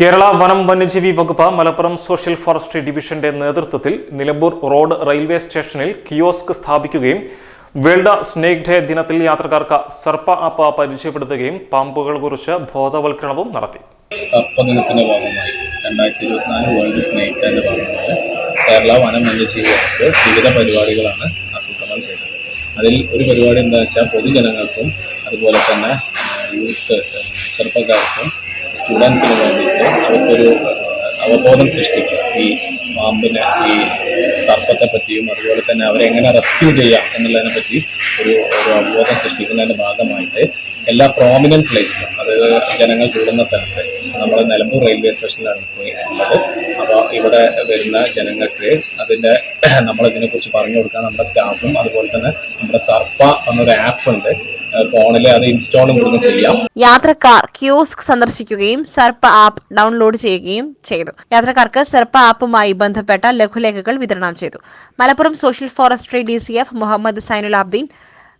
കേരള വനം വന്യജീവി വകുപ്പ് മലപ്പുറം സോഷ്യൽ ഫോറസ്ട്രി ഡിവിഷന്റെ നേതൃത്വത്തിൽ നിലമ്പൂർ റോഡ് റെയിൽവേ സ്റ്റേഷനിൽ കിയോസ്ക് സ്ഥാപിക്കുകയും വേൾഡ് സ്നേക് ഡേ ദിനത്തിൽ യാത്രക്കാർക്ക് സർപ്പ ആപ്പ് പരിചയപ്പെടുത്തുകയും പാമ്പുകളെക്കുറിച്ച് ബോധവൽക്കരണവും നടത്തി. സർപ്പദിനത്തിന്റെ ഭാഗമായി രണ്ടായിരത്തി ഇരുപത്തിനാല് വേൾഡ് സ്നേക് ഡേന്റെ ഭാഗമായി കേരള വനം വന്യജീവി വകുപ്പ് വിവിധ പരിപാടികളാണ് ആസൂത്രണം ചെയ്തത്. അതിൽ ഒരു പരിപാടി എന്താ വെച്ചാൽ പൊതുജനങ്ങൾക്കും അതുപോലെ തന്നെ യൂത്ത് ചെറുപ്പക്കാർക്കും സ്റ്റുഡൻസിന് ആ, അവബോധം സൃഷ്ടിക്കുക ഈ പാമ്പിനെ ഈ സർപ്പത്തെ പറ്റിയും അതുപോലെ തന്നെ അവരെ എങ്ങനെ റെസ്ക്യൂ ചെയ്യാം എന്നുള്ളതിനെ പറ്റി ഒരു ഒരു അവബോധം സൃഷ്ടിക്കുന്നതിന്റെ ഭാഗമായിട്ട് എല്ലാ പ്രോമിനന്റ് പ്ലേസിലും അതായത് ജനങ്ങൾ കൂടുന്ന സ്ഥലത്ത് നമ്മൾ നിലമ്പൂർ റെയിൽവേ സ്റ്റേഷനിലാണ് പോയി ഉള്ളത്. അപ്പോൾ ഇവിടെ വരുന്ന ജനങ്ങൾക്ക് അതിന്റെ നമ്മൾ ഇതിനെക്കുറിച്ച് പറഞ്ഞു കൊടുക്കാൻ നമ്മുടെ സ്റ്റാഫും അതുപോലെ തന്നെ നമ്മുടെ സർപ്പ എന്നൊരു ആപ്പ് ഉണ്ട്. ഫോണിൽ അത് ഇൻസ്റ്റാളും കൊടുക്കും ചെയ്യാം. യാത്രക്കാർ ക്യൂസ്ക് സന്ദർശിക്കുകയും സർപ്പ ആപ്പ് ഡൗൺലോഡ് ചെയ്യുകയും ചെയ്തു. യാത്രക്കാർക്ക് സർപ്പ ആപ്പുമായി ബന്ധപ്പെട്ട ലഘുലേഖകൾ വിതരണം ചെയ്തു. Malappuram social forestry D C F Muhammad Sainul Abdeen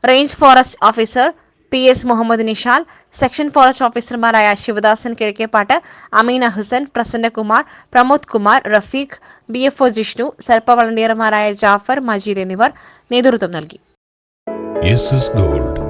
range forest officer P S Muhammad Nishal section forest ഓഫീസർമാരായ Sivadasan Kizhakkepat Ameena Husain Prasannakumar Pramod Kumar Rafeeq B F O Jishnu Sarpa വളണ്ടിയർമാരായ Jafar Majeed എന്നിവർ നേതൃത്വം നൽകി. Gold